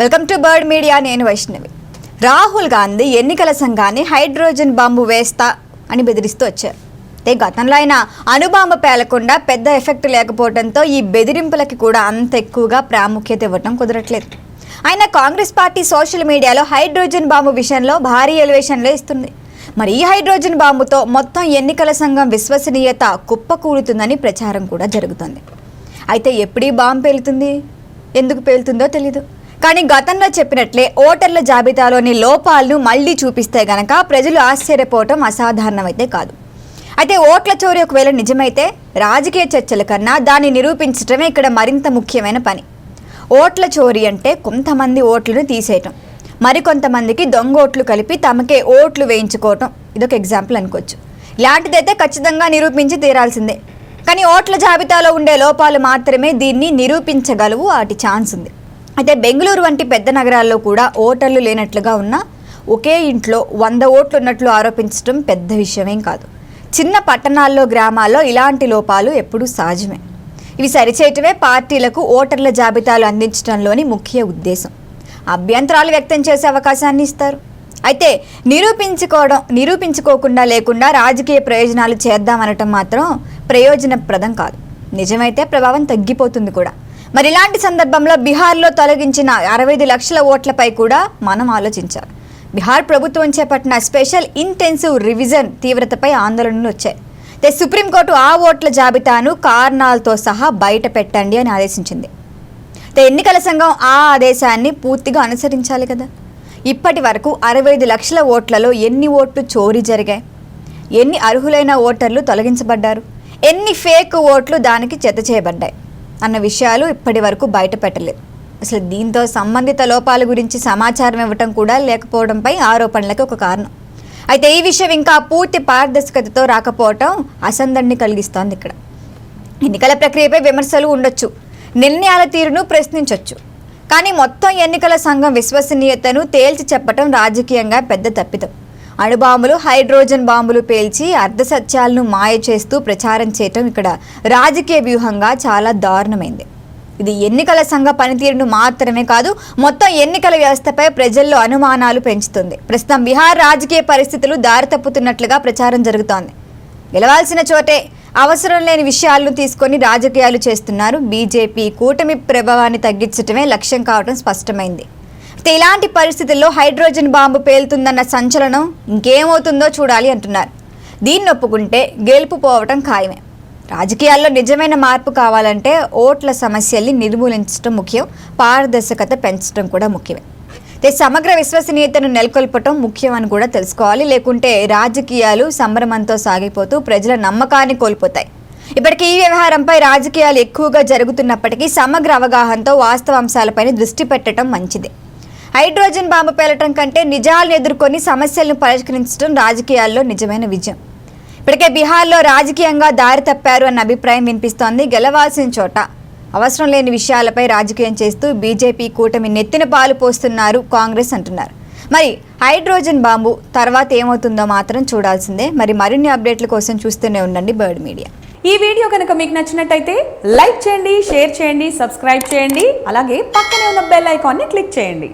Welcome to bird media నేను వైష్ణవి. రాహుల్ గాంధీ ఎన్నికల సంఘాన్ని హైడ్రోజన్ బాంబు వేస్తా అని బెదిరిస్తూ వచ్చారు. అయితే గతంలో ఆయన అణుబాంబు పేలకుండా పెద్ద ఎఫెక్ట్ లేకపోవడంతో ఈ బెదిరింపులకి కూడా అంత ఎక్కువగా ప్రాముఖ్యత ఇవ్వటం కుదరట్లేదు. ఆయన కాంగ్రెస్ పార్టీ సోషల్ మీడియాలో హైడ్రోజన్ బాంబు విషయంలో భారీ ఎలివేషన్లో ఇస్తుంది. మరి ఈ హైడ్రోజన్ బాంబుతో మొత్తం ఎన్నికల సంఘం విశ్వసనీయత కుప్పకూలుతుందని ప్రచారం కూడా జరుగుతుంది. అయితే ఎప్పుడీ బాంబు పేలుతుంది? ఎందుకు పేలుతుందో తెలీదు. కానీ గతంలో చెప్పినట్లే ఓటర్ల జాబితాలోని లోపాలను మళ్ళీ చూపిస్తే గనక ప్రజలు ఆశ్చర్యపోవటం అసాధారణమైతే కాదు. అయితే ఓట్ల చోరీ ఒకవేళ నిజమైతే రాజకీయ చర్చల కన్నా దాన్ని నిరూపించడమే ఇక్కడ మరింత ముఖ్యమైన పని. ఓట్ల చోరీ అంటే కొంతమంది ఓట్లను తీసేయటం. మరికొంతమందికి దొంగ ఓట్లు కలిపి తమకే ఓట్లు వేయించుకోవటం. ఇదొక ఎగ్జాంపుల్ అనుకోవచ్చు. ఇలాంటిదైతే ఖచ్చితంగా నిరూపించి తీరాల్సిందే. కానీ ఓట్ల జాబితాలో ఉండే లోపాలు మాత్రమే దీన్ని నిరూపించగలవు వాటి ఛాన్స్ ఉంది. అయితే బెంగళూరు వంటి పెద్ద నగరాల్లో కూడా ఓటర్లు లేనట్లుగా ఉన్న ఒకే ఇంట్లో వంద ఓట్లు ఉన్నట్లు ఆరోపించడం పెద్ద విషయమేం కాదు. చిన్న పట్టణాల్లో గ్రామాల్లో ఇలాంటి లోపాలు ఎప్పుడూ సహజమే. ఇవి సరిచేయటమే పార్టీలకు ఓటర్ల జాబితాలు అందించడంలోని ముఖ్య ఉద్దేశం. అభ్యంతరాలు వ్యక్తం చేసే అవకాశాన్ని ఇస్తారు. అయితే నిరూపించుకోవడం నిరూపించుకోకుండా లేకుండా రాజకీయ ప్రయోజనాలు చేద్దామనటం మాత్రం ప్రయోజనప్రదం కాదు. నిజమైతే ప్రభావం తగ్గిపోతుంది కూడా. మరి ఇలాంటి సందర్భంలో బీహార్లో తొలగించిన అరవై లక్షల ఓట్లపై కూడా మనం ఆలోచించాలి. బీహార్ ప్రభుత్వం చేపట్టిన స్పెషల్ ఇంటెన్సివ్ రివిజన్ తీవ్రతపై ఆందోళనలు వచ్చాయి. అయితే సుప్రీంకోర్టు ఆ ఓట్ల జాబితాను కారణాలతో సహా బయట పెట్టండి అని ఆదేశించింది. అయితే ఎన్నికల సంఘం ఆ ఆదేశాన్ని పూర్తిగా అనుసరించాలి కదా. ఇప్పటి వరకు అరవై ఐదు లక్షల ఓట్లలో ఎన్ని ఓట్లు చోరీ జరిగాయి? ఎన్ని అర్హులైన ఓటర్లు తొలగించబడ్డారు? ఎన్ని ఫేక్ ఓట్లు దానికి జత చేయబడ్డాయి? అన్న విషయాలు ఇప్పటి వరకు బయటపెట్టలేదు అసలు దీంతో సంబంధిత లోపాల గురించి సమాచారం ఇవ్వటం కూడా లేకపోవడంపై ఆరోపణలకు ఒక కారణం. అయితే ఈ విషయం ఇంకా పూర్తి పారదర్శకతతో రాకపోవటం అసందడిని కలిగిస్తోంది ఇక్కడ. ఎన్నికల ప్రక్రియపై విమర్శలు ఉండొచ్చు నిర్ణయాల తీరును ప్రశ్నించవచ్చు కానీ మొత్తం ఎన్నికల సంఘం విశ్వసనీయతను తేల్చి చెప్పటం రాజకీయంగా పెద్ద తప్పిదం. అణుబాంబులు హైడ్రోజన్ బాంబులు పేల్చి అర్ధసత్యాలను మాయ చేస్తూ ప్రచారం చేయటం ఇక్కడ రాజకీయ వ్యూహంగా చాలా దారుణమైంది. ఇది ఎన్నికల సంఘ పనితీరును మాత్రమే కాదు మొత్తం ఎన్నికల వ్యవస్థపై ప్రజల్లో అనుమానాలు పెంచుతుంది. ప్రస్తుతం బీహార్ రాజకీయ పరిస్థితులు దారి తప్పుతున్నట్లుగా ప్రచారం జరుగుతోంది. గెలవాల్సిన చోటే అవసరం లేని విషయాలను తీసుకొని రాజకీయాలు చేస్తున్నారు. బీజేపీ కూటమి ప్రభావాన్ని తగ్గించటమే లక్ష్యం కావడం స్పష్టమైంది. అయితే ఇలాంటి పరిస్థితుల్లో హైడ్రోజన్ బాంబు పేలుతుందన్న సంచలనం ఇంకేమవుతుందో చూడాలి అంటున్నారు. దీన్ని ఒప్పుకుంటే గెలుపు పోవటం ఖాయమే. రాజకీయాల్లో నిజమైన మార్పు కావాలంటే ఓట్ల సమస్యల్ని నిర్మూలించడం ముఖ్యం పారదర్శకత పెంచడం కూడా ముఖ్యమే. అయితే సమగ్ర విశ్వసనీయతను నెలకొల్పటం ముఖ్యం అని కూడా తెలుసుకోవాలి. లేకుంటే రాజకీయాలు సంభ్రమంతో సాగిపోతూ ప్రజల నమ్మకాన్ని కోల్పోతాయి. ఇప్పటికీ ఈ వ్యవహారంపై రాజకీయాలు ఎక్కువగా జరుగుతున్నప్పటికీ సమగ్ర అవగాహనతో వాస్తవ అంశాలపైన దృష్టి పెట్టడం మంచిది. హైడ్రోజన్ బాంబు పేలటం కంటే నిజాలను ఎదుర్కొని సమస్యలను పరిష్కరించడం రాజకీయాల్లో నిజమైన విజయం. ఇప్పటికే బీహార్లో రాజకీయంగా దారి తప్పారు అన్న అభిప్రాయం వినిపిస్తోంది గెలవాల్సిన చోట. అవసరం లేని విషయాలపై రాజకీయం చేస్తూ బీజేపీ కూటమి నెత్తిన పాలు పోస్తున్నారు కాంగ్రెస్ అంటున్నారు. మరి హైడ్రోజన్ బాంబు తర్వాత ఏమవుతుందో మాత్రం చూడాల్సిందే. మరి మరిన్ని అప్డేట్ల కోసం చూస్తూనే ఉండండి బర్డ్ మీడియా. ఈ వీడియో కనుక మీకు నచ్చినట్టయితే లైక్ చేయండి షేర్ చేయండి సబ్స్క్రైబ్ చేయండి అలాగే పక్కనే ఉన్న బెల్ ఐకాన్ని క్లిక్ చేయండి.